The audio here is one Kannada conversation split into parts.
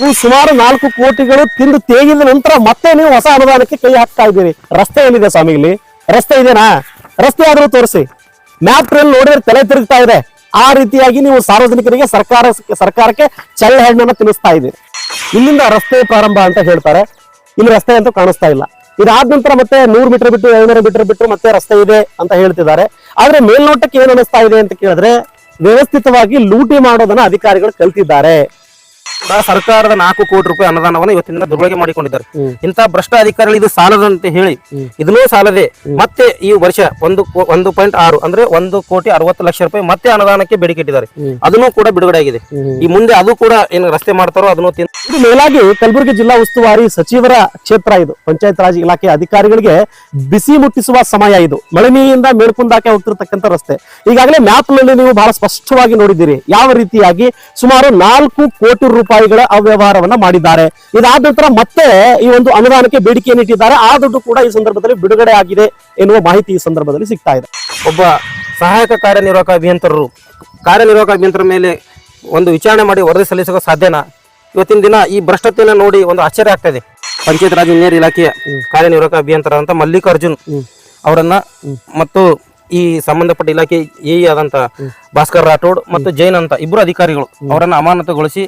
ನೀವು ಸುಮಾರು ನಾಲ್ಕು ಕೋಟಿಗಳು ತಿಂದು ತೇಗಿದ ನಂತರ ಮತ್ತೆ ನೀವು ಹೊಸ ಅನುದಾನಕ್ಕೆ ಕೈ ಹಾಕ್ತಾ ಇದ್ದೀರಿ. ರಸ್ತೆ ಏನಿದೆ ಸ್ವಾಮಿ ಇಲ್ಲಿ? ರಸ್ತೆ ಇದೆನಾ? ರಸ್ತೆ ಆದರೂ ತೋರಿಸಿ. ಮ್ಯಾಪ್ ನೋಡಿದ್ರೆ ತಲೆ ತಿರುಗ್ತಾ ಇದೆ. ಆ ರೀತಿಯಾಗಿ ನೀವು ಸಾರ್ವಜನಿಕರಿಗೆ ಸರ್ಕಾರ, ಸರ್ಕಾರಕ್ಕೆ ಚಳ್ಳ ಹಣ್ಣನ್ನು ತಿನ್ನಿಸ್ತಾ ಇದೆ ಇಲ್ಲಿಂದ ರಸ್ತೆ ಪ್ರಾರಂಭ ಅಂತ ಹೇಳ್ತಾರೆ. ಇಲ್ಲಿ ರಸ್ತೆ ಅಂತೂ ಕಾಣಿಸ್ತಾ ಇಲ್ಲ. ಇದಾದ ನಂತರ ಮತ್ತೆ ನೂರು ಮೀಟರ್ ಬಿಟ್ಟು ಏಳ್ನೂರು ಮೀಟರ್ ಬಿಟ್ಟು ಮತ್ತೆ ರಸ್ತೆ ಇದೆ ಅಂತ ಹೇಳ್ತಿದ್ದಾರೆ. ಆದ್ರೆ ಮೇಲ್ನೋಟಕ್ಕೆ ಏನ್ ಅನಿಸ್ತಾ ಇದೆ ಅಂತ ಕೇಳಿದ್ರೆ ವ್ಯವಸ್ಥಿತವಾಗಿ ಲೂಟಿ ಮಾಡೋದನ್ನ ಅಧಿಕಾರಿಗಳು ಕಲ್ತಿದ್ದಾರೆ. ಸರ್ಕಾರದ ನಾಲ್ಕು ಕೋಟಿ ರೂಪಾಯಿ ಅನುದಾನವನ್ನು ಇವತ್ತಿನಿಂದ ದುರ್ಬಳಕೆ ಮಾಡಿಕೊಂಡಿದ್ದಾರೆ. ಇಂತಹ ಭ್ರಷ್ಟ ಅಧಿಕಾರಿಗಳು ಇದು ಸಾಲದಂತೆ ಹೇಳಿ ಇದನ್ನೂ ಸಾಲದೆ ಮತ್ತೆ ಈ ವರ್ಷ ಒಂದು ಒಂದು ಪಾಯಿಂಟ್ ಆರು ಅಂದ್ರೆ ಒಂದು ಕೋಟಿ ಅರವತ್ತು ಲಕ್ಷ ರೂಪಾಯಿ ಮತ್ತೆ ಅನುದಾನಕ್ಕೆ ಬೇಡಿಕೆ ಇಟ್ಟಿದ್ದಾರೆ. ಅದನ್ನು ಕೂಡ ಬಿಡುಗಡೆ ಆಗಿದೆ. ಈ ಮುಂದೆ ಅದು ಕೂಡ ಏನು ರಸ್ತೆ ಮಾಡ್ತಾರೋ ಅದನ್ನು ಇದು ಮೇಲಾಗಿ ಕಲಬುರಗಿ ಜಿಲ್ಲಾ ಉಸ್ತುವಾರಿ ಸಚಿವರ ಕ್ಷೇತ್ರ ಇದು. ಪಂಚಾಯತ್ ರಾಜ್ ಇಲಾಖೆ ಅಧಿಕಾರಿಗಳಿಗೆ ಬಿಸಿ ಮುಟ್ಟಿಸುವ ಸಮಯ ಇದು. ಮಳನಿಯಿಂದ ಮೇಲ್ಕುಂದಾಕೆ ಹೋಗ್ತಿರ್ತಕ್ಕಂಥ ರಸ್ತೆ. ಈಗಾಗಲೇ ಮ್ಯಾಪ್ನಲ್ಲಿ ನೀವು ಬಹಳ ಸ್ಪಷ್ಟವಾಗಿ ನೋಡಿದ್ದೀರಿ. ಯಾವ ರೀತಿಯಾಗಿ ಸುಮಾರು ನಾಲ್ಕು ಕೋಟಿ ರೂಪಾಯಿಗಳ ಅವ್ಯವಹಾರವನ್ನ ಮಾಡಿದ್ದಾರೆ. ಇದಾದ ನಂತರ ಮತ್ತೆ ಈ ಒಂದು ಅನುದಾನಕ್ಕೆ ಬೇಡಿಕೆಯನ್ನು ಇಟ್ಟಿದ್ದಾರೆ. ಆ ದುಡ್ಡು ಕೂಡ ಈ ಸಂದರ್ಭದಲ್ಲಿ ಬಿಡುಗಡೆ ಆಗಿದೆ ಎನ್ನುವ ಮಾಹಿತಿ ಈ ಸಂದರ್ಭದಲ್ಲಿ ಸಿಗ್ತಾ ಇದೆ. ಒಬ್ಬ ಸಹಾಯಕ ಕಾರ್ಯನಿರ್ವಾಹಕ ಅಭಿಯಂತರರು ಕಾರ್ಯನಿರ್ವಾಹಕ ಅಭಿಯಂತರ ಮೇಲೆ ಒಂದು ವಿಚಾರಣೆ ಮಾಡಿ ವರದಿ ಸಲ್ಲಿಸೋಕೆ ಸಾಧ್ಯನಾ? ಇವತ್ತಿನ ದಿನ ಈ ಭ್ರಷ್ಟತೆಯನ್ನು ನೋಡಿ ಒಂದು ಆಶ್ಚರ್ಯ ಆಗ್ತಾ ಇದೆ. ಪಂಚಾಯತ್ ರಾಜ್ ಇಂಜಿನಿಯರ್ ಇಲಾಖೆಯ ಕಾರ್ಯನಿರ್ವಾಹಕ ಅಭಿಯಂತರ ಅಂತ ಮಲ್ಲಿಕಾರ್ಜುನ್ ಅವರನ್ನ ಮತ್ತು ಈ ಸಂಬಂಧಪಟ್ಟ ಇಲಾಖೆ ಎ ಆದಂತ ಭಾಸ್ಕರ್ ರಾಠೋಡ್ ಮತ್ತು ಜೈನ್ ಅಂತ ಇಬ್ಬರು ಅಧಿಕಾರಿಗಳು ಅವರನ್ನ ಅಮಾನತುಗೊಳಿಸಿ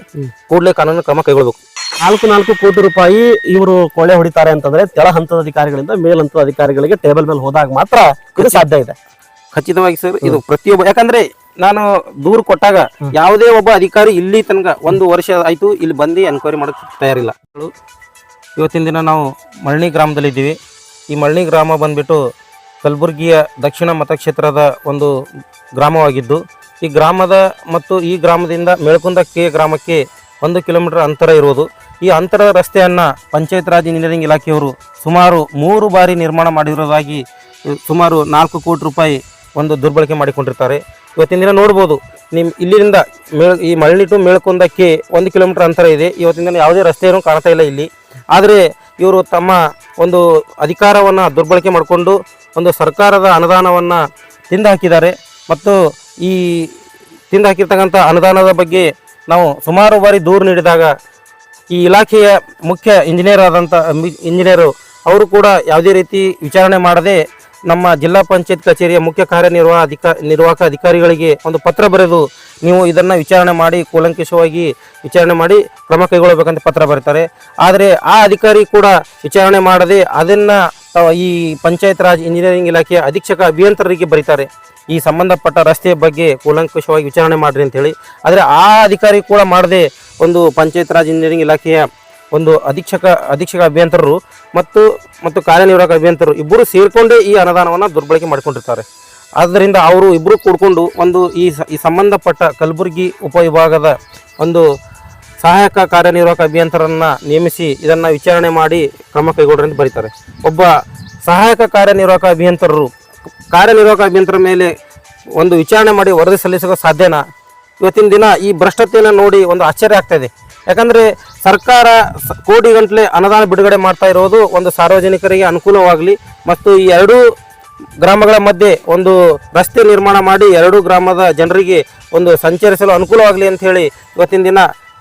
ಕೂಡಲೇ ಕಾನೂನು ಕ್ರಮ ಕೈಗೊಳ್ಳಬೇಕು ನಾಲ್ಕು ನಾಲ್ಕು ಕೋಟಿ ರೂಪಾಯಿ ಇವರು ಕೊಳೆ ಹೊಡಿತಾರೆ ಅಂತಂದ್ರೆ ಕೆಳ ಹಂತದ ಅಧಿಕಾರಿಗಳಿಂದ ಮೇಲ್ ಹಂತದ ಅಧಿಕಾರಿಗಳಿಗೆ ಟೇಬಲ್ ಮೇಲೆ ಹೋದಾಗ ಮಾತ್ರ ಇದು ಸಾಧ್ಯ ಇದೆ. ಖಚಿತವಾಗಿ ಸರ್ ಇದು ಪ್ರತಿಯೊಬ್ಬ ಯಾಕಂದ್ರೆ ನಾನು ದೂರು ಕೊಟ್ಟಾಗ ಯಾವುದೇ ಒಬ್ಬ ಅಧಿಕಾರಿ ಇಲ್ಲಿ ತನಕ ಒಂದು ವರ್ಷ ಆಯ್ತು ಇಲ್ಲಿ ಬಂದು ಎನ್ಕ್ವೈರಿ ಮಾಡಕ್ಕೆ ತಯಾರಿಲ್ಲ. ಇವತ್ತಿನ ದಿನ ನಾವು ಮಳ್ಳಿ ಗ್ರಾಮದಲ್ಲಿ ಇದ್ದೀವಿ ಈ ಮಳ್ಳಿ ಗ್ರಾಮ ಬಂದ್ಬಿಟ್ಟು ಕಲಬುರಗಿಯ ದಕ್ಷಿಣ ಮತಕ್ಷೇತ್ರದ ಒಂದು ಗ್ರಾಮವಾಗಿದ್ದು, ಈ ಗ್ರಾಮದ ಮತ್ತು ಈ ಗ್ರಾಮದಿಂದ ಮೇಳ್ಕುಂದ ಕೆ ಗ್ರಾಮಕ್ಕೆ ಒಂದು ಕಿಲೋಮೀಟರ್ ಅಂತರ ಇರುವುದು. ಈ ಅಂತರದ ರಸ್ತೆಯನ್ನು ಪಂಚಾಯತ್ ರಾಜ್ ಇಂಜಿನಿಯರಿಂಗ್ ಇಲಾಖೆಯವರು ಸುಮಾರು ಮೂರು ಬಾರಿ ನಿರ್ಮಾಣ ಮಾಡಿರುವುದಾಗಿ, ಸುಮಾರು ನಾಲ್ಕು ಕೋಟಿ ರೂಪಾಯಿ ಒಂದು ದುರ್ಬಳಕೆ ಮಾಡಿಕೊಂಡಿರ್ತಾರೆ. ಇವತ್ತಿನ ದಿನ ನೋಡ್ಬೋದು ನಿಮ್ಮ ಇಲ್ಲಿಂದ ಈ ಮಳನಿ ಟು ಮೇಳ್ಕೊಂದಕ್ಕೆ ಒಂದು ಕಿಲೋಮೀಟರ್ ಅಂತರ ಇದೆ. ಇವತ್ತಿನ ದಿನ ಯಾವುದೇ ರಸ್ತೆಯನ್ನು ಕಾಣ್ತಾ ಇಲ್ಲ ಇಲ್ಲಿ. ಆದರೆ ಇವರು ತಮ್ಮ ಒಂದು ಅಧಿಕಾರವನ್ನು ದುರ್ಬಳಕೆ ಮಾಡಿಕೊಂಡು ಒಂದು ಸರ್ಕಾರದ ಅನುದಾನವನ್ನು ತಿಂದು ಹಾಕಿದ್ದಾರೆ ಮತ್ತು ಈ ತಿಂದು ಹಾಕಿರ್ತಕ್ಕಂಥ ಅನುದಾನದ ಬಗ್ಗೆ ನಾವು ಸುಮಾರು ಬಾರಿ ದೂರು ನೀಡಿದಾಗ ಈ ಇಲಾಖೆಯ ಮುಖ್ಯ ಇಂಜಿನಿಯರ್ ಆದಂಥ, ಇಂಜಿನಿಯರು ಅವರು ಕೂಡ ಯಾವುದೇ ರೀತಿ ವಿಚಾರಣೆ ಮಾಡದೆ ನಮ್ಮ ಜಿಲ್ಲಾ ಪಂಚಾಯತ್ ಕಚೇರಿಯ ಮುಖ್ಯ ಕಾರ್ಯನಿರ್ವಾಹ ಅಧಿಕಾರಿ ನಿರ್ವಾಹಕ ಅಧಿಕಾರಿಗಳಿಗೆ ಒಂದು ಪತ್ರ ಬರೆದು ನೀವು ಇದನ್ನು ವಿಚಾರಣೆ ಮಾಡಿ ಕೂಲಂಕಷವಾಗಿ ವಿಚಾರಣೆ ಮಾಡಿ ಕ್ರಮ ಕೈಗೊಳ್ಳಬೇಕಂತ ಪತ್ರ ಬರೀತಾರೆ. ಆದರೆ ಆ ಅಧಿಕಾರಿ ಕೂಡ ವಿಚಾರಣೆ ಮಾಡದೆ ಅದನ್ನು ಈ ಪಂಚಾಯತ್ ರಾಜ್ ಇಂಜಿನಿಯರಿಂಗ್ ಇಲಾಖೆಯ ಅಧೀಕ್ಷಕ ಅಭಿಯಂತರರಿಗೆ ಬರೀತಾರೆ. ಈ ಸಂಬಂಧಪಟ್ಟ ರಸ್ತೆಯ ಬಗ್ಗೆ ಕೂಲಂಕಷವಾಗಿ ವಿಚಾರಣೆ ಮಾಡಿರಿ ಅಂತೇಳಿ ಆದರೆ ಆ ಅಧಿಕಾರಿ ಕೂಡ ಮಾಡದೆ ಒಂದು ಪಂಚಾಯತ್ ರಾಜ್ ಇಂಜಿನಿಯರಿಂಗ್ ಇಲಾಖೆಯ ಒಂದು ಅಧೀಕ್ಷಕ ಅಧೀಕ್ಷಕ ಅಭಿಯಂತರರು ಮತ್ತು ಮತ್ತು ಕಾರ್ಯನಿರ್ವಾಹಕ ಅಭಿಯಂತರರು ಇಬ್ಬರು ಸೇರಿಕೊಂಡೇ ಈ ಅನುದಾನವನ್ನು ದುರ್ಬಳಕೆ ಮಾಡಿಕೊಂಡಿರ್ತಾರೆ. ಆದ್ದರಿಂದ ಅವರು ಇಬ್ಬರು ಕೂಡ್ಕೊಂಡು ಒಂದು ಈ ಸಂಬಂಧಪಟ್ಟ ಕಲಬುರಗಿ ಉಪವಿಭಾಗದ ಒಂದು ಸಹಾಯಕ ಕಾರ್ಯನಿರ್ವಾಹಕ ಅಭಿಯಂತರನ್ನು ನೇಮಿಸಿ ಇದನ್ನು ವಿಚಾರಣೆ ಮಾಡಿ ಕ್ರಮ ಕೈಗೊಳ್ಳ್ರಿ ಅಂತ ಬರೀತಾರೆ. ಒಬ್ಬ ಸಹಾಯಕ ಕಾರ್ಯನಿರ್ವಾಹಕ ಅಭಿಯಂತರರು ಕಾರ್ಯನಿರ್ವಾಹಕ ಅಭಿಯಂತರ ಮೇಲೆ ಒಂದು ವಿಚಾರಣೆ ಮಾಡಿ ವರದಿ ಸಲ್ಲಿಸೋಕೆ ಸಾಧ್ಯನಾ? ಇವತ್ತಿನ ದಿನ ಈ ಭ್ರಷ್ಟತೆಯನ್ನು ನೋಡಿ ಒಂದು ಆಶ್ಚರ್ಯ ಆಗ್ತಾಯಿದೆ ಯಾಕಂದ್ರೆ ಸರ್ಕಾರ ಕೋಟಿಗಂಟಲೆ ಕೋಟಿ ಗಂಟಲೆ ಅನುದಾನ ಬಿಡುಗಡೆ ಮಾಡ್ತಾ ಇರೋದು ಒಂದು ಸಾರ್ವಜನಿಕರಿಗೆ ಅನುಕೂಲವಾಗಲಿ ಮತ್ತು ಈ ಎರಡೂ ಗ್ರಾಮಗಳ ಮಧ್ಯೆ ಒಂದು ರಸ್ತೆ ನಿರ್ಮಾಣ ಮಾಡಿ ಎರಡು ಗ್ರಾಮದ ಜನರಿಗೆ ಒಂದು ಸಂಚರಿಸಲು ಅನುಕೂಲವಾಗಲಿ ಅಂತ ಹೇಳಿ ಇವತ್ತಿನ ದಿನ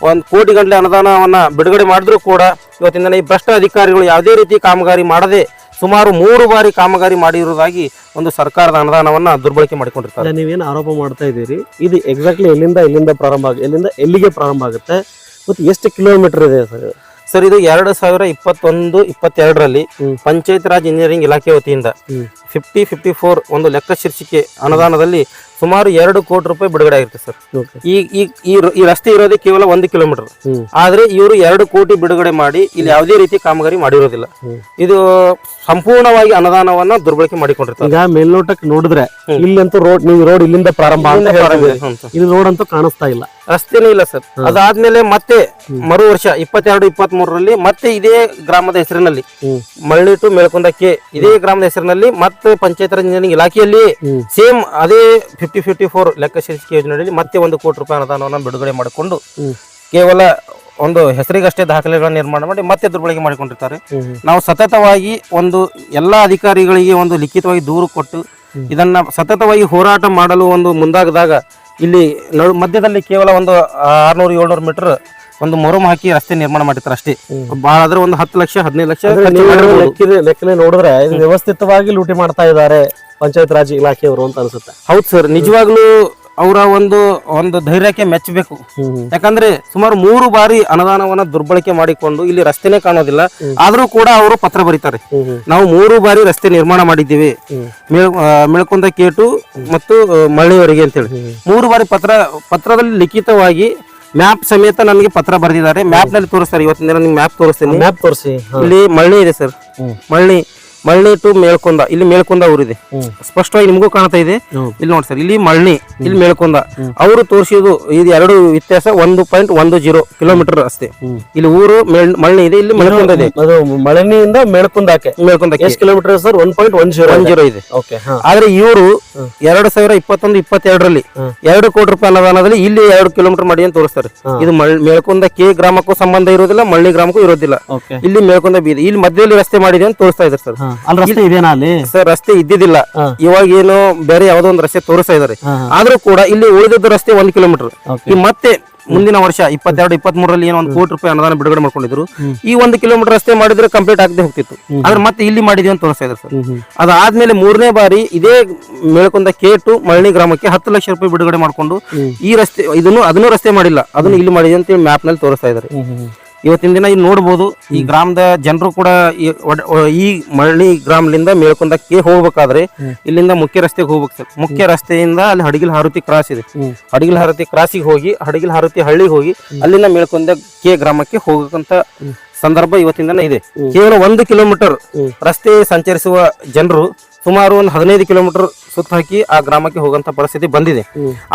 ಒಂದು ಕೋಟಿ ಗಂಟಲೆ ಅನುದಾನವನ್ನು ಬಿಡುಗಡೆ ಮಾಡಿದ್ರೂ ಕೂಡ ಇವತ್ತಿನ ದಿನ ಈ ಭ್ರಷ್ಟ ಅಧಿಕಾರಿಗಳು ಯಾವುದೇ ರೀತಿ ಕಾಮಗಾರಿ ಮಾಡದೆ ಸುಮಾರು ಮೂರು ಬಾರಿ ಕಾಮಗಾರಿ ಮಾಡಿರುವುದಾಗಿ ಒಂದು ಸರ್ಕಾರದ ಅನುದಾನವನ್ನು ದುರ್ಬಳಕೆ ಮಾಡಿಕೊಂಡಿರ್ತಾರೆ. ನೀವೇನು ಆರೋಪ ಮಾಡ್ತಾ ಇದ್ದೀರಿ? ಇದು ಎಕ್ಸಾಕ್ಟ್ಲಿ ಎಲ್ಲಿಂದ ಎಲ್ಲಿಂದ ಪ್ರಾರಂಭ ಆಗ ಎಲ್ಲಿಂದ ಎಲ್ಲಿಗೆ ಪ್ರಾರಂಭ ಆಗುತ್ತೆ? ಮತ್ತು ಎಷ್ಟು ಕಿಲೋಮೀಟರ್ ಇದೆ ಸರ್ ಸರ್ ಇದು ಎರಡು ಸಾವಿರ ಇಪ್ಪತ್ತೊಂದು ಇಪ್ಪತ್ತೆರಡರಲ್ಲಿ ಪಂಚಾಯತ್ ರಾಜ್ ಇಂಜಿನಿಯರಿಂಗ್ ಇಲಾಖೆ ವತಿಯಿಂದ. ಫಿಫ್ಟಿ ಫಿಫ್ಟಿ ಫೋರ್ ಒಂದು ಲೆಕ್ಕ ಶೀರ್ಷಿಕೆ ಅನುದಾನದಲ್ಲಿ ಸುಮಾರು ಎರಡು ಕೋಟಿ ರೂಪಾಯಿ ಬಿಡುಗಡೆ ಆಗಿರುತ್ತೆ ಸರ್. ಈ ಈ ಈ ರಸ್ತೆ ಇರೋದೇ ಕೇವಲ ಒಂದು ಕಿಲೋಮೀಟರ್. ಆದ್ರೆ ಇವರು ಎರಡು ಕೋಟಿ ಬಿಡುಗಡೆ ಮಾಡಿ ಇಲ್ಲಿ ಯಾವುದೇ ರೀತಿ ಕಾಮಗಾರಿ ಮಾಡಿರೋದಿಲ್ಲ. ಇದು ಸಂಪೂರ್ಣವಾಗಿ ಅನುದಾನವನ್ನ ದುರ್ಬಳಕೆ ಮಾಡಿಕೊಂಡಿರ್ತಾರೆ. ಈಗ ಮೇಲ್ನೋಟಕ್ಕೆ ನೋಡಿದ್ರೆ ಇಲ್ಲಂತೂ ರೋಡ್ ನೀವು ರೋಡ್ ಇಲ್ಲಿಂದ ಪ್ರಾರಂಭ. ಇಲ್ಲಿ ರೋಡ್ ಅಂತೂ ಕಾಣಿಸ್ತಾ ಇಲ್ಲ. ರಸ್ತೆನೇ ಇಲ್ಲ ಸರ್. ಅದಾದ್ಮೇಲೆ ಮತ್ತೆ ಮರು ವರ್ಷ ಇಪ್ಪತ್ತೆರಡು ಇಪ್ಪತ್ತ್ ಮೂರರಲ್ಲಿ ಮತ್ತೆ ಇದೇ ಗ್ರಾಮದ ಹೆಸರಿನಲ್ಲಿ. ಮಳ್ಳಿ ಟು ಮೇಲ್ಕೊಂಡಕ್ಕೆ ಇದೇ ಗ್ರಾಮದ ಹೆಸರಿನಲ್ಲಿ ಮತ್ತೆ ಪಂಚಾಯತ್ ರಾಜ್ ಇಂಜಿನಿಯರಿಂಗ್ ಇಲಾಖೆಯಲ್ಲಿ ಸೇಮ್ ಅದೇ ಫಿಫ್ಟಿ ಫಿಫ್ಟಿ ಫೋರ್ ಲೆಕ್ಕ ಶೀರ್ಷಿಕೆ ಯೋಜನೆಯಲ್ಲಿ ಮತ್ತೆ ಒಂದು ಕೋಟಿ ರೂಪಾಯಿ ಅನುದಾನವನ್ನು ಬಿಡುಗಡೆ ಮಾಡಿಕೊಂಡು ಕೇವಲ ಒಂದು ಹೆಸರಿಗಷ್ಟೇ ದಾಖಲೆಗಳನ್ನು ನಿರ್ಮಾಣ ಮಾಡಿ ಮತ್ತೆ ದುರ್ಬಳಕೆ ಮಾಡಿಕೊಂಡಿರ್ತಾರೆ. ನಾವು ಸತತವಾಗಿ ಒಂದು ಎಲ್ಲ ಅಧಿಕಾರಿಗಳಿಗೆ ಒಂದು ಲಿಖಿತವಾಗಿ ದೂರು ಕೊಟ್ಟು ಇದನ್ನ ಸತತವಾಗಿ ಹೋರಾಟ ಮಾಡಲು ಒಂದು ಮುಂದಾಗದಾಗ ಇಲ್ಲಿ ನಡು ಮಧ್ಯದಲ್ಲಿ ಕೇವಲ ಒಂದು ಆರ್ನೂರು ಏಳ್ನೂರು ಮೀಟರ್ ಒಂದು ಮರುಮ ಹಾಕಿ ರಸ್ತೆ ನಿರ್ಮಾಣ ಮಾಡಿರ್ತಾರೆ ಅಷ್ಟೇ. ಬಹಳ ಆದ್ರೆ ಒಂದು ಹತ್ತು ಲಕ್ಷ ಹದಿನೈದು ಲಕ್ಷ ಲೆಕ್ಕ ಲೆಕ್ಕಲೆ ನೋಡಿದ್ರೆ ವ್ಯವಸ್ಥಿತವಾಗಿ ಲೂಟಿ ಮಾಡ್ತಾ ಇದ್ದಾರೆ. ಪಂಚಾಯತ್ ರಾಜ್ ಇಲಾಖೆಯವರು ಅಂತ ಅನ್ಸುತ್ತೆ. ಹೌದು ಸರ್ ನಿಜವಾಗ್ಲೂ ಅವರ ಒಂದು ಒಂದು ಧೈರ್ಯಕ್ಕೆ ಮೆಚ್ಚಬೇಕು. ಯಾಕಂದ್ರೆ ಸುಮಾರು ಮೂರು ಬಾರಿ ಅನುದಾನವನ್ನ ದುರ್ಬಳಕೆ ಮಾಡಿಕೊಂಡು ಇಲ್ಲಿ ರಸ್ತೆನೇ ಕಾಣೋದಿಲ್ಲ. ಆದ್ರೂ ಕೂಡ ಅವರು ಪತ್ರ ಬರೀತಾರೆ. ನಾವು ಮೂರು ಬಾರಿ ರಸ್ತೆ ನಿರ್ಮಾಣ ಮಾಡಿದ್ದೀವಿ. ಮೆಳ್ಕೊಂದ ಕೇಟು ಮತ್ತು ಮಳ್ಳಿಯವರಿಗೆ ಅಂತ ಹೇಳಿ ಮೂರು ಬಾರಿ ಪತ್ರ ಪತ್ರದಲ್ಲಿ ಲಿಖಿತವಾಗಿ ಮ್ಯಾಪ್ ಸಮೇತ ನನಗೆ ಪತ್ರ ಬರೆದಿದ್ದಾರೆ. ಮ್ಯಾಪ್ನಲ್ಲಿ ತೋರಿಸ್ತಾರೆ. ಇವತ್ತಿನ ದಿನ ನಿಮ್ಗೆ ಮ್ಯಾಪ್ ತೋರಿಸ್ತೀನಿ. ಮ್ಯಾಪ್ ತೋರಿಸಿ ಇಲ್ಲಿ ಮಳ್ಳಿ ಇದೆ ಸರ್. ಮಳ್ಳಿ. ಮಳ್ಳಿ ಟು ಮೇಳ್ಕೊಂದ. ಇಲ್ಲಿ ಮೇಳ್ಕೊಂದ ಊರಿದೆ. ಸ್ಪಷ್ಟವಾಗಿ ನಿಮಗೂ ಕಾಣ್ತಾ ಇದೆ. ಇಲ್ಲಿ ನೋಡಿ ಸರ್ ಇಲ್ಲಿ ಮಳ್ಳಿ ಇಲ್ಲಿ ಮೇಳ್ಕೊಂದ. ಅವರು ತೋರಿಸಿದ್ದು ಇದು ಎರಡು ವ್ಯತ್ಯಾಸ ಒಂದು ಪಾಯಿಂಟ್ ಒಂದು ಜೀರೋ ಕಿಲೋಮೀಟರ್ ರಸ್ತೆ. ಇಲ್ಲಿ ಊರು ಮೇಳ್- ಮಳ್ಳಿ ಇದೆ ಇಲ್ಲಿ ಮೇಳ್ಕೊಂದ ಇದೆ ಮಳನಿಯಿಂದ ಮೇಳ್ಕುಂದಾಕೆ. ಮೇಳ್ಕೊಂದ ಎಷ್ಟು kilometre sir? One point one zero one zero ಇದೆ. ಆದ್ರೆ ಇವರು ಎರಡು ಸಾವಿರ ಇಪ್ಪತ್ತೊಂದು ಇಪ್ಪತ್ತೆರಡರಲ್ಲಿ ಎರಡು ಕೋಟಿ ರೂಪಾಯಿ ಅನುದಾನದಲ್ಲಿ ಇಲ್ಲಿ ಎರಡು ಕಿಲೋಮೀಟರ್ ಮಾಡಿ ಅಂತ ತೋರಿಸ್ತಾರೆ. ಇದು ಮಳ್ ಮೇಳ್ಕೊಂದ ಕೆ ಗ್ರಾಮಕ್ಕೂ ಸಂಬಂಧ ಇರೋದಿಲ್ಲ ಮಳ್ಳಿ ಗ್ರಾಮಕ್ಕೂ ಇರೋದಿಲ್ಲ ಇಲ್ಲಿ ಮೇಳ್ಕೊಂದ ಬೀದಿ. ಇಲ್ಲಿ ಮಧ್ಯದಲ್ಲಿ ರಸ್ತೆ ಮಾಡಿದೆ ಅಂತ ತೋರಿಸ್ತಾ ಇದ್ದಾರೆ ಸರ್. ಅಲ್ಲಿ ರಸ್ತೆ ಇದೇನಾ ಅಲ್ಲಿ? ಸರ್ ರಸ್ತೆ ಇದ್ದಿದ್ದಿಲ್ಲ. ಇವಾಗ ಏನು ಬೇರೆ ಯಾವ್ದೋ ಒಂದು ರಸ್ತೆ ತೋರಿಸ್ತಾ ಇದಾರೆ. ಆದ್ರೂ ಕೂಡ ಇಲ್ಲಿ ಉಳಿದಿದ್ದ ರಸ್ತೆ ಒಂದ್ ಕಿಲೋಮೀಟರ್ ಈ ಮತ್ತೆ ಮುಂದಿನ ವರ್ಷ ಇಪ್ಪತ್ತೆರಡು ಇಪ್ಪತ್ತ್ ಮೂರರಲ್ಲಿ ಏನೋ ಒಂದು ಕೋಟಿ ರೂಪಾಯಿ ಅನುದಾನ ಬಿಡುಗಡೆ ಮಾಡ್ಕೊಂಡಿದ್ರು. ಈ ಒಂದು ಕಿಲೋಮೀಟರ್ ರಸ್ತೆ ಮಾಡಿದ್ರೆ ಕಂಪ್ಲೀಟ್ ಆಗದೆ ಹೋಗ್ತಿತ್ತು. ಆದ್ರೆ ಮತ್ತೆ ಇಲ್ಲಿ ಮಾಡಿದ್ವಿ ಅಂತ ತೋರಿಸ್ತಾ ಇದ್ದಾರೆ ಸರ್. ಅದಾದ್ಮೇಲೆ ಮೂರನೇ ಬಾರಿ ಇದೇ ಮೇಳ್ಕೊಂಡ ಕೇಟು ಮಳನಿ ಗ್ರಾಮಕ್ಕೆ ಹತ್ತು ಲಕ್ಷ ರೂಪಾಯಿ ಬಿಡುಗಡೆ ಮಾಡ್ಕೊಂಡು ಈ ರಸ್ತೆ ಇದನ್ನು ಅದನ್ನು ರಸ್ತೆ ಮಾಡಿಲ್ಲ. ಅದನ್ನು ಇಲ್ಲಿ ಮಾಡಿದೆ ಅಂತ ಮ್ಯಾಪ್ನಲ್ಲಿ ತೋರಿಸ್ತಾ ಇದ್ದಾರೆ ಇವತ್ತಿನ ದಿನ ಇಲ್ಲಿ ನೋಡ್ಬೋದು. ಈ ಗ್ರಾಮದ ಜನರು ಕೂಡ ಈ ಮಳ್ಳಿ ಗ್ರಾಮದಿಂದ ಮೇಳ್ಕೊಂಡಕ್ಕೆ ಹೋಗ್ಬೇಕಾದ್ರೆ ಇಲ್ಲಿಂದ ಮುಖ್ಯ ರಸ್ತೆಗೆ ಹೋಗ್ಬೇಕು ಸರ್. ಮುಖ್ಯ ರಸ್ತೆಯಿಂದ ಅಲ್ಲಿ ಹಡಗಿಲ್ ಹಾರುತಿ ಕ್ರಾಸ್ ಇದೆ. ಹಡಗಿಲ್ ಹಾರುತಿ ಕ್ರಾಸಿಗೆ ಹೋಗಿ ಹಡಗಿಲ್ ಹಾರುತಿ ಹಳ್ಳಿಗೆ ಹೋಗಿ ಅಲ್ಲಿಂದ ಮೇಳ್ಕೊಂಡ ಕೆ ಗ್ರಾಮಕ್ಕೆ ಹೋಗಕ್ಕಂತ ಸಂದರ್ಭ ಇವತ್ತಿನ ದಿನ ಇದೆ. ಕೇವಲ ಒಂದು ಕಿಲೋಮೀಟರ್ ರಸ್ತೆ ಸಂಚರಿಸುವ ಜನರು ಸುಮಾರು ಒಂದು ಹದಿನೈದು ಕಿಲೋಮೀಟರ್ ಸುತ್ತ ಹಾಕಿ ಆ ಗ್ರಾಮಕ್ಕೆ ಹೋಗುವಂತ ಪರಿಸ್ಥಿತಿ ಬಂದಿದೆ.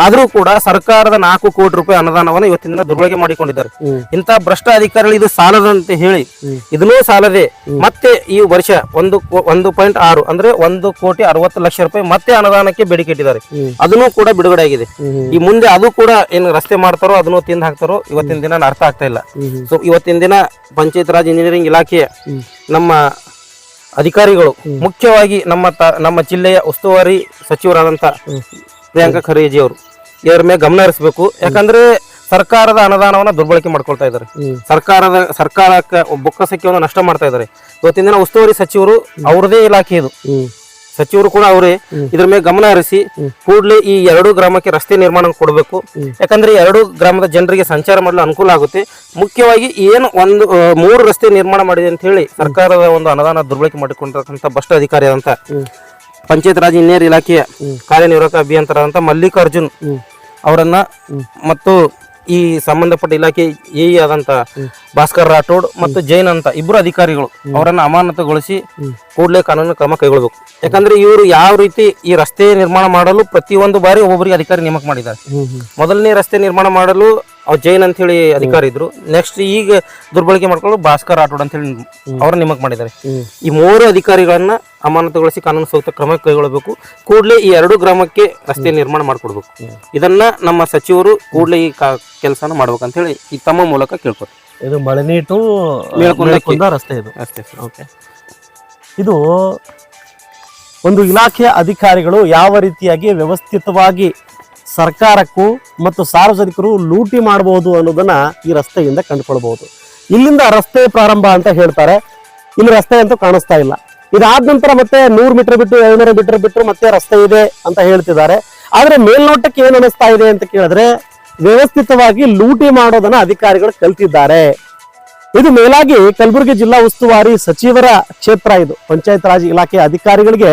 ಆದ್ರೂ ಕೂಡ ಸರ್ಕಾರದ ನಾಲ್ಕು ಕೋಟಿ ರೂಪಾಯಿ ಅನುದಾನವನ್ನು ಇವತ್ತಿನ ದಿನ ದುರ್ಬಳಕೆ ಮಾಡಿಕೊಂಡಿದ್ದಾರೆ. ಇಂತಹ ಭ್ರಷ್ಟ ಅಧಿಕಾರಿಗಳು ಇದು ಸಾಲದಂತೆ ಹೇಳಿ ಇದನ್ನೂ ಸಾಲದೆ. ಮತ್ತೆ ಈ ವರ್ಷ ಒಂದು ಒಂದು ಪಾಯಿಂಟ್ ಆರು ಅಂದ್ರೆ ಒಂದು ಕೋಟಿ ಅರವತ್ತು ಲಕ್ಷ ರೂಪಾಯಿ ಮತ್ತೆ ಅನುದಾನಕ್ಕೆ ಬೇಡಿಕೆ ಇಟ್ಟಿದ್ದಾರೆ. ಅದನ್ನು ಕೂಡ ಬಿಡುಗಡೆ ಆಗಿದೆ. ಈ ಮುಂದೆ ಅದು ಕೂಡ ಏನು ರಸ್ತೆ ಮಾಡ್ತಾರೋ ಅದನ್ನು ತಿಂದು ಹಾಕ್ತಾರೋ ಇವತ್ತಿನ ದಿನ ಅರ್ಥ ಆಗ್ತಾ ಇಲ್ಲ. ಸೊ ಇವತ್ತಿನ ದಿನ ಪಂಚಾಯತ್ ರಾಜ್ ಇಂಜಿನಿಯರಿಂಗ್ ಇಲಾಖೆಯ ನಮ್ಮ ಅಧಿಕಾರಿಗಳು ಮುಖ್ಯವಾಗಿ ನಮ್ಮ ತ ನಮ್ಮ ಜಿಲ್ಲೆಯ ಉಸ್ತುವಾರಿ ಸಚಿವರಾದಂತ ಪ್ರಿಯಾಂಕಾ ಖರೇಜಿ ಅವರು ಇದರ ಮೇಲೆ ಗಮನ ಹರಿಸಬೇಕು. ಯಾಕಂದ್ರೆ ಸರ್ಕಾರದ ಅನುದಾನವನ್ನ ದುರ್ಬಳಕೆ ಮಾಡ್ಕೊಳ್ತಾ ಇದ್ದಾರೆ. ಸರ್ಕಾರದ ಸರ್ಕಾರಕ್ಕೆ ಬೊಕ್ಕಸಕ್ಕೆ ಒಂದು ನಷ್ಟ ಮಾಡ್ತಾ ಇದ್ದಾರೆ. ಇವತ್ತಿನ ದಿನ ಉಸ್ತುವಾರಿ ಸಚಿವರು ಅವ್ರದೇ ಇಲಾಖೆ ಇದು. ಸಚಿವರು ಕೂಡ ಅವರೇ ಇದ್ರ ಮೇಲೆ ಗಮನ ಹರಿಸಿ ಕೂಡಲೇ ಈ ಎರಡು ಗ್ರಾಮಕ್ಕೆ ರಸ್ತೆ ನಿರ್ಮಾಣ ಕೊಡಬೇಕು. ಯಾಕಂದ್ರೆ ಎರಡು ಗ್ರಾಮದ ಜನರಿಗೆ ಸಂಚಾರ ಮಾಡಲು ಅನುಕೂಲ ಆಗುತ್ತೆ. ಮುಖ್ಯವಾಗಿ ಏನು ಒಂದು ಮೂರು ರಸ್ತೆ ನಿರ್ಮಾಣ ಮಾಡಿದೆ ಅಂತ ಹೇಳಿ ಸರ್ಕಾರದ ಒಂದು ಅನುದಾನ ದುರ್ಬಳಕೆ ಮಾಡಿಕೊಂಡಿರ್ತಕ್ಕಂಥ ಭ್ರಷ್ಟ ಅಧಿಕಾರಿ ಅಂತ ಪಂಚಾಯತ್ ರಾಜ್ ಇಂಜಿನಿಯರ್ ಇಲಾಖೆಯ ಕಾರ್ಯನಿರ್ವಾಹಕ ಅಭಿಯಂತರಾದಂತ ಮಲ್ಲಿಕಾರ್ಜುನ್ ಅವರನ್ನ ಮತ್ತು ಈ ಸಂಬಂಧಪಟ್ಟ ಇಲಾಖೆ ಎ ಆದಂತ ಭಾಸ್ಕರ್ ರಾಠೋಡ್ ಮತ್ತು ಜೈನ್ ಅಂತ ಇಬ್ಬರು ಅಧಿಕಾರಿಗಳು ಅವರನ್ನ ಅಮಾನತುಗೊಳಿಸಿ ಕೂಡಲೇ ಕಾನೂನು ಕ್ರಮ ಕೈಗೊಳ್ಳಬೇಕು ಯಾಕಂದ್ರೆ ಇವರು ಯಾವ ರೀತಿ ಈ ರಸ್ತೆ ನಿರ್ಮಾಣ ಮಾಡಲು ಪ್ರತಿಯೊಂದು ಬಾರಿ ಒಬ್ಬೊಬ್ಬರಿಗೆ ಅಧಿಕಾರಿ ನೇಮಕ ಮಾಡಿದ್ದಾರೆ. ಮೊದಲನೇ ರಸ್ತೆ ನಿರ್ಮಾಣ ಮಾಡಲು ಅವ್ರು ಜೈನ್ ಅಂತ ಹೇಳಿ ಅಧಿಕಾರಿ ಇದ್ರು. ನೆಕ್ಸ್ಟ್ ಈಗ ದುರ್ಬಳಕೆ ಮಾಡ್ಕೊಂಡು ಭಾಸ್ಕರ್ ರಾಠೋಡ್ ಅಂತ ಹೇಳಿ ನಿಮಗೆ ನೇಮಕ ಮಾಡಿದ್ದಾರೆ. ಈ ಮೂರು ಅಧಿಕಾರಿಗಳನ್ನ ಅಮಾನತುಗೊಳಿಸಿ ಕಾನೂನು ಸೂಕ್ತ ಕ್ರಮ ಕೈಗೊಳ್ಳಬೇಕು. ಕೂಡಲೇ ಈ ಎರಡು ಗ್ರಾಮಕ್ಕೆ ರಸ್ತೆ ನಿರ್ಮಾಣ ಮಾಡಿಕೊಡ್ಬೇಕು. ಇದನ್ನ ನಮ್ಮ ಸಚಿವರು ಕೂಡಲೇ ಈ ಕೆಲಸನ ಮಾಡ್ಬೇಕಂತ ಹೇಳಿ ಈ ತಮ್ಮ ಮೂಲಕ ಕೇಳ್ಕೊತಾರೆ ಇದು ಮಳೆ ನೀಟು. ರಸ್ತೆ. ಇದು. ರಸ್ತೆ. ಓಕೆ ಇದು ಒಂದು ಇಲಾಖೆಯ ಅಧಿಕಾರಿಗಳು ಯಾವ ರೀತಿಯಾಗಿ ವ್ಯವಸ್ಥಿತವಾಗಿ ಸರ್ಕಾರಕ್ಕೂ ಮತ್ತು ಸಾರ್ವಜನಿಕರು ಲೂಟಿ ಮಾಡಬಹುದು ಅನ್ನೋದನ್ನ ಈ ರಸ್ತೆಯಿಂದ ಕಂಡುಕೊಳ್ಬಹುದು. ಇಲ್ಲಿಂದ ರಸ್ತೆ ಪ್ರಾರಂಭ ಅಂತ ಹೇಳ್ತಾರೆ. ಇಲ್ಲಿ ರಸ್ತೆ ಅಂತೂ ಕಾಣಿಸ್ತಾ ಇಲ್ಲ. ಇದಾದ ನಂತರ ಮತ್ತೆ ನೂರು ಮೀಟರ್ ಬಿಟ್ಟು ಐನೂರು ಮೀಟರ್ ಬಿಟ್ಟು ಮತ್ತೆ ರಸ್ತೆ ಇದೆ ಅಂತ ಹೇಳ್ತಿದ್ದಾರೆ. ಆದ್ರೆ ಮೇಲ್ನೋಟಕ್ಕೆ ಏನು ಅನಿಸ್ತಾ ಇದೆ ಅಂತ ಕೇಳಿದ್ರೆ ವ್ಯವಸ್ಥಿತವಾಗಿ ಲೂಟಿ ಮಾಡೋದನ್ನ ಅಧಿಕಾರಿಗಳು ಕಲ್ತಿದ್ದಾರೆ. ಇದು ಮೇಲಾಗಿ ಕಲಬುರಗಿ ಜಿಲ್ಲಾ ಉಸ್ತುವಾರಿ ಸಚಿವರ ಕ್ಷೇತ್ರ ಇದು. ಪಂಚಾಯತ್ ರಾಜ್ ಇಲಾಖೆ ಅಧಿಕಾರಿಗಳಿಗೆ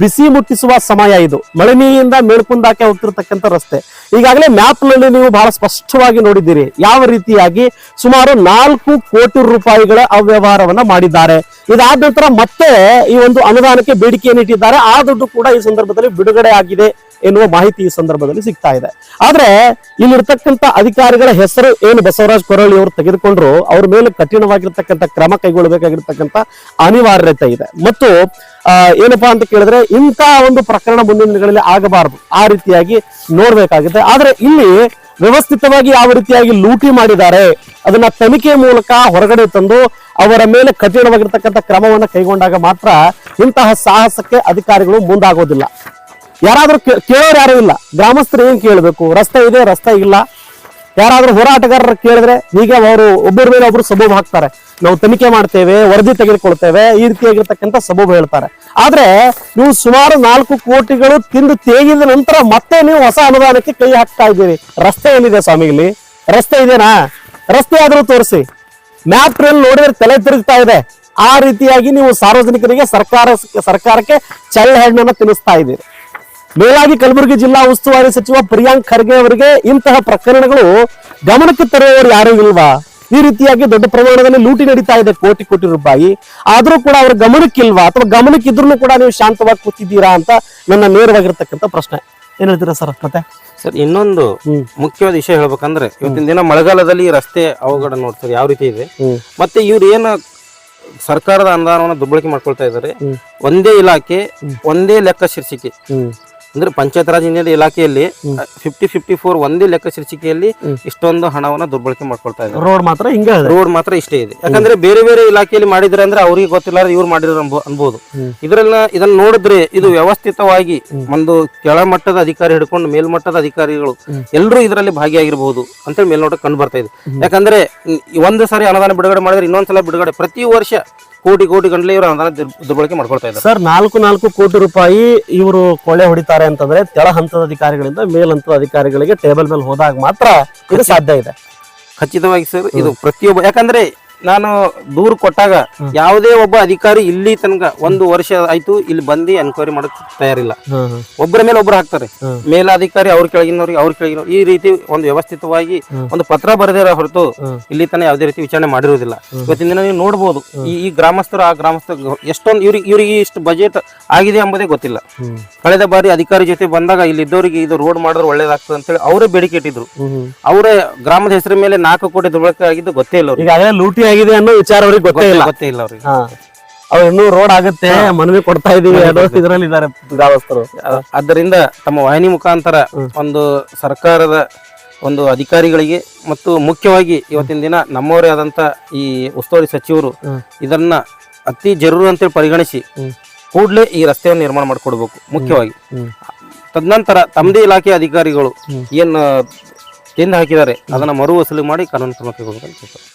ಬಿಸಿ ಮುಟ್ಟಿಸುವ ಸಮಯ ಇದು. ಮಳನಿಯಿಂದ ಮೇಲ್ಕುಂದಾಕೆ ಹೋಗ್ತಿರ್ತಕ್ಕಂಥ ರಸ್ತೆ. ಈಗಾಗಲೇ ಮ್ಯಾಪ್ನಲ್ಲಿ ನೀವು ಬಹಳ ಸ್ಪಷ್ಟವಾಗಿ ನೋಡಿದ್ದೀರಿ. ಯಾವ ರೀತಿಯಾಗಿ ಸುಮಾರು ನಾಲ್ಕು ಕೋಟಿ ರೂಪಾಯಿಗಳ ಅವ್ಯವಹಾರವನ್ನ ಮಾಡಿದ್ದಾರೆ. ಇದಾದ ನಂತರ ಮತ್ತೆ ಈ ಒಂದು ಅನುದಾನಕ್ಕೆ ಬೇಡಿಕೆಯನ್ನು ಇಟ್ಟಿದ್ದಾರೆ. ಆ ದುಡ್ಡು ಕೂಡ ಈ ಸಂದರ್ಭದಲ್ಲಿ ಬಿಡುಗಡೆ ಆಗಿದೆ ಎನ್ನುವ ಮಾಹಿತಿ ಈ ಸಂದರ್ಭದಲ್ಲಿ ಸಿಗ್ತಾ ಇದೆ. ಆದ್ರೆ ಇಲ್ಲಿರ್ತಕ್ಕಂಥ ಅಧಿಕಾರಿಗಳ ಹೆಸರು ಏನು ಬಸವರಾಜ್ ಕೊರಳ್ಳಿ ಅವರು ತೆಗೆದುಕೊಂಡ್ರು, ಅವ್ರ ಮೇಲೆ ಕಠಿಣವಾಗಿರ್ತಕ್ಕಂಥ ಕ್ರಮ ಕೈಗೊಳ್ಳಬೇಕಾಗಿರ್ತಕ್ಕಂಥ ಅನಿವಾರ್ಯತೆ ಇದೆ. ಮತ್ತು ಏನಪ್ಪಾ ಅಂತ ಕೇಳಿದ್ರೆ ಇಂಥ ಒಂದು ಪ್ರಕರಣ ಮುಂದಿನ ದಿನಗಳಲ್ಲಿ ಆಗಬಾರದು. ಆ ರೀತಿಯಾಗಿ ನೋಡ್ಬೇಕಾಗುತ್ತೆ. ಆದ್ರೆ ಇಲ್ಲಿ ವ್ಯವಸ್ಥಿತವಾಗಿ ಯಾವ ರೀತಿಯಾಗಿ ಲೂಟಿ ಮಾಡಿದ್ದಾರೆ, ಅದನ್ನ ತನಿಖೆ ಮೂಲಕ ಹೊರಗಡೆ ತಂದು ಅವರ ಮೇಲೆ ಕಠಿಣವಾಗಿರ್ತಕ್ಕಂಥ ಕ್ರಮವನ್ನ ಕೈಗೊಂಡಾಗ ಮಾತ್ರ ಇಂತಹ ಸಾಹಸಕ್ಕೆ ಅಧಿಕಾರಿಗಳು ಮುಂದಾಗೋದಿಲ್ಲ. ಯಾರಾದ್ರೂ ಕೇಳೋರು ಯಾರು ಇಲ್ಲ. ಗ್ರಾಮಸ್ಥರು ಏನ್ ಕೇಳಬೇಕು? ರಸ್ತೆ ಇದೆ, ರಸ್ತೆ ಇಲ್ಲ. ಯಾರಾದ್ರೂ ಹೋರಾಟಗಾರರು ಕೇಳಿದ್ರೆ ಈಗ ಅವರು ಒಬ್ಬರ ಮೇಲೆ ಒಬ್ರು ಸಬೂಬ್ ಹಾಕ್ತಾರೆ. ನಾವು ತನಿಖೆ ಮಾಡ್ತೇವೆ, ವರದಿ ತೆಗೆದುಕೊಳ್ತೇವೆ, ಈ ರೀತಿಯಾಗಿರ್ತಕ್ಕಂಥ ಸಬೂಬು ಹೇಳ್ತಾರೆ. ಆದ್ರೆ ನೀವು ಸುಮಾರು ನಾಲ್ಕು ಕೋಟಿಗಳು ತಿಂದು ತೇಗಿದ ನಂತರ ಮತ್ತೆ ನೀವು ಹೊಸ ಅನುದಾನಕ್ಕೆ ಕೈ ಹಾಕ್ತಾ ಇದ್ದೀರಿ. ರಸ್ತೆ ಏನಿದೆ ಸ್ವಾಮಿಗಳಲ್ಲಿ ರಸ್ತೆ ಇದೆನಾ? ರಸ್ತೆ ಆದರೂ ತೋರಿಸಿ. ಮ್ಯಾಪ್ ನೋಡಿದ್ರೆ ತಲೆ ತಿರುಗ್ತಾ ಇದೆ. ಆ ರೀತಿಯಾಗಿ ನೀವು ಸಾರ್ವಜನಿಕರಿಗೆ ಸರ್ಕಾರ, ಸರ್ಕಾರಕ್ಕೆ ಚಳ್ಳ ಹಣ್ಣನ್ನು ತಿನ್ನಿಸ್ತಾ ಇದ್ದೀರಿ. ಮೇಲಾಗಿ ಕಲಬುರಗಿ ಜಿಲ್ಲಾ ಉಸ್ತುವಾರಿ ಸಚಿವ ಪ್ರಿಯಾಂಕ್ ಖರ್ಗೆ ಅವರಿಗೆ ಇಂತಹ ಪ್ರಕರಣಗಳು ಗಮನಕ್ಕೆ ತರುವವರು ಯಾರು ಇಲ್ವಾ? ಈ ರೀತಿಯಾಗಿ ದೊಡ್ಡ ಪ್ರಮಾಣದಲ್ಲಿ ಲೂಟಿ ನಡೀತಾ ಇದೆ ಕೋಟಿ ಕೋಟಿ ರೂಪಾಯಿ. ಆದ್ರೂ ಕೂಡ ಅವ್ರ ಗಮನಕ್ಕಿಲ್ವಾ? ಅಥವಾ ಗಮನಕ್ಕಿದ್ರು ಕೂಡ ನೀವು ಶಾಂತವಾಗಿ ಕೂತಿದ್ದೀರಾ ಅಂತ ನನ್ನ ನೇರವಾಗಿರ್ತಕ್ಕಂಥ ಪ್ರಶ್ನೆ. ಏನ್ ಹೇಳ್ತೀರಾ ಸರ್ ಮತ್ತೆ? ಸರ್ ಇನ್ನೊಂದು ಮುಖ್ಯವಾದ ವಿಷಯ ಹೇಳ್ಬೇಕಂದ್ರೆ ಇವತ್ತಿನ ದಿನ ಮಳೆಗಾಲದಲ್ಲಿ ಈ ರಸ್ತೆ ಅವಘಡ ನೋಡ್ತಾರೆ ಯಾವ ರೀತಿ ಇದೆ. ಮತ್ತೆ ಇವ್ರು ಏನು ಸರ್ಕಾರದ ಅನುದಾನವನ್ನು ದುರ್ಬಳಕೆ ಮಾಡ್ಕೊಳ್ತಾ ಇದ್ದಾರೆ. ಒಂದೇ ಇಲಾಖೆ ಒಂದೇ ಲೆಕ್ಕ ಶೀರ್ಷಿಕೆ. ಅಂದ್ರೆ ಪಂಚಾಯತ್ ರಾಜ್ ಇಂಜಿನಿಯರ್ ಇಲಾಖೆಯಲ್ಲಿ ಫಿಫ್ಟಿ ಫಿಫ್ಟಿ ಫೋರ್ ಒಂದೇ ಲೆಕ್ಕ ಶೀರ್ಷಿಕೆಯಲ್ಲಿ ಇಷ್ಟೊಂದು ಹಣವನ್ನ ದುರ್ಬಳಕೆ ಮಾಡ್ಕೊಳ್ತಾ ಇದ್ದಾರೆ. ರೋಡ್ ಮಾತ್ರ ಹಿಂಗೆ ರೋಡ್ ಮಾತ್ರ ಇಷ್ಟೇ ಇದೆ. ಯಾಕಂದ್ರೆ ಬೇರೆ ಬೇರೆ ಇಲಾಖೆಯಲ್ಲಿ ಮಾಡಿದ್ರೆ ಅಂದ್ರೆ ಅವ್ರಿಗೆ ಗೊತ್ತಿಲ್ಲ ಇವ್ರು ಮಾಡಿದ್ರು ಅನ್ಬಹುದು ಅನ್ಬೋದು. ಇದ್ರಲ್ಲ ಇದನ್ನ ನೋಡಿದ್ರೆ ಇದು ವ್ಯವಸ್ಥಿತವಾಗಿ ಒಂದು ಕೆಳಮಟ್ಟದ ಅಧಿಕಾರಿ ಹಿಡ್ಕೊಂಡು ಮೇಲ್ಮಟ್ಟದ ಅಧಿಕಾರಿಗಳು ಎಲ್ಲರೂ ಇದರಲ್ಲಿ ಭಾಗಿಯಾಗಿರಬಹುದು ಅಂತ ಮೇಲ್ನೋಟ ಕಂಡು ಬರ್ತಾ ಇದೆ. ಯಾಕಂದ್ರೆ ಒಂದು ಸಾರಿ ಅನುದಾನ ಬಿಡುಗಡೆ ಮಾಡಿದ್ರೆ ಇನ್ನೊಂದ್ಸಲ ಬಿಡುಗಡೆ ಪ್ರತಿ ವರ್ಷ ಕೋಟಿ ಕೋಟಿ ಗಂಟಲೆ ಇವರು ಅನುದಾನ ದುರ್- ದುರ್ಬಳಕೆ ಮಾಡ್ಕೊಳ್ತಾ ಇದ್ದಾರೆ. ಸರ್ ನಾಲ್ಕು ನಾಲ್ಕು ಕೋಟಿ ರೂಪಾಯಿ ಇವರು ಕೊಳೆ ಹೊಡಿತಾರೆ ಅಂತಂದ್ರೆ ತೆಳ ಹಂತದ ಅಧಿಕಾರಿಗಳಿಂದ ಮೇಲ್ ಹಂತದ ಅಧಿಕಾರಿಗಳಿಗೆ ಟೇಬಲ್ ಮೇಲೆ ಹೋದಾಗ ಮಾತ್ರ ಇದು ಸಾಧ್ಯ ಇದೆ. ಖಚಿತವಾಗಿ ಸರ್ ಇದು ಪ್ರತಿಯೊಬ್ಬ ಯಾಕಂದ್ರೆ ನಾನು ದೂರು ಕೊಟ್ಟಾಗ ಯಾವುದೇ ಒಬ್ಬ ಅಧಿಕಾರಿ ಇಲ್ಲಿ ತನಕ ಒಂದು ವರ್ಷ ಆಯ್ತು ಇಲ್ಲಿ ಬಂದು ಎನ್ಕ್ವೈರಿ ಮಾಡಕ್ ತಯಾರಿಲ್ಲ. ಒಬ್ಬರ ಮೇಲೆ ಒಬ್ರು ಹಾಕ್ತಾರೆ. ಮೇಲಾಧಿಕಾರಿ ಅವ್ರ ಕೆಳಗಿನವ್ರಿಗೆ ಅವ್ರ ಕೆಳಗಿನವ್ರು ಈ ರೀತಿ ಒಂದು ವ್ಯವಸ್ಥಿತವಾಗಿ ಒಂದು ಪತ್ರ ಬರೆದಿರ ಹೊರತು ಇಲ್ಲಿ ತನ ಯಾವುದೇ ರೀತಿ ವಿಚಾರಣೆ ಮಾಡಿರುವುದಿಲ್ಲ. ಇವತ್ತಿನ ದಿನ ನೀವು ನೋಡಬಹುದು ಈ ಈ ಗ್ರಾಮಸ್ಥರು ಆ ಗ್ರಾಮಸ್ಥರು ಎಷ್ಟೊಂದು ಇವ್ರಿಗೆ ಇವರಿಗೆ ಇಷ್ಟು ಬಜೆಟ್ ಆಗಿದೆ ಎಂಬುದೇ ಗೊತ್ತಿಲ್ಲ. ಕಳೆದ ಬಾರಿ ಅಧಿಕಾರಿ ಜೊತೆ ಬಂದಾಗ ಇಲ್ಲಿ ಇದ್ದವರಿಗೆ ಇದು ರೋಡ್ ಮಾಡಿದ್ರೆ ಒಳ್ಳೇದಾಗ್ತದೆ ಅಂತೇಳಿ ಅವರೇ ಬೇಡಿಕೆ ಇಟ್ಟಿದ್ರು. ಅವರೇ ಗ್ರಾಮದ ಹೆಸರ ಮೇಲೆ ನಾಲ್ಕು ಕೋಟಿ ದುರ್ಬಳಕೆ ಆಗಿದ್ದು ಗೊತ್ತೇ ಇಲ್ಲ ಲೂಟಿ ಆಗಿದೆ ಅನ್ನೋ ವಿಚಾರ ಅವ್ರಿಗೆ ಗೊತ್ತೇ ಇಲ್ಲ. ಗೊತ್ತೇ ಇಲ್ಲ ಅವ್ರಿಗೆ. ಹಾ. ಅವ್ರು ಇನ್ನೂ ರೋಡ್ ಆಗುತ್ತೆ ಮನವಿ ಕೊಡ್ತಾ ಇದೀವಿ ಅನ್ನೋ ಇದ್ರಲ್ಲಿ ಇದಾರೆ ಗ್ರಾಮಸ್ಥರು ಆದ್ದರಿಂದ ತಮ್ಮ ವಾಹಿನಿ ಮುಖಾಂತರ ಒಂದು ಸರ್ಕಾರದ ಒಂದು ಅಧಿಕಾರಿಗಳಿಗೆ ಮತ್ತು ಮುಖ್ಯವಾಗಿ ಇವತ್ತಿನ ದಿನ ನಮ್ಮವರೇ ಆದಂತ ಈ ಉಸ್ತುವಾರಿ ಸಚಿವರು ಇದನ್ನ ಅತಿ ಜರೂರು ಅಂತೇಳಿ ಪರಿಗಣಿಸಿ ಕೂಡಲೇ ಈ ರಸ್ತೆಯನ್ನು ನಿರ್ಮಾಣ ಮಾಡಿಕೊಡ್ಬೇಕು ಮುಖ್ಯವಾಗಿ. ತದನಂತರ ತಮ್ಮದೇ ಇಲಾಖೆ ಅಧಿಕಾರಿಗಳು ಏನು ತಿಂದು ಹಾಕಿದ್ದಾರೆ ಅದನ್ನ ಮರು ವಸೂಲಿ ಮಾಡಿ ಕಾನೂನು ಕ್ರಮ ಕೈಗೊಳ್ಬೇಕು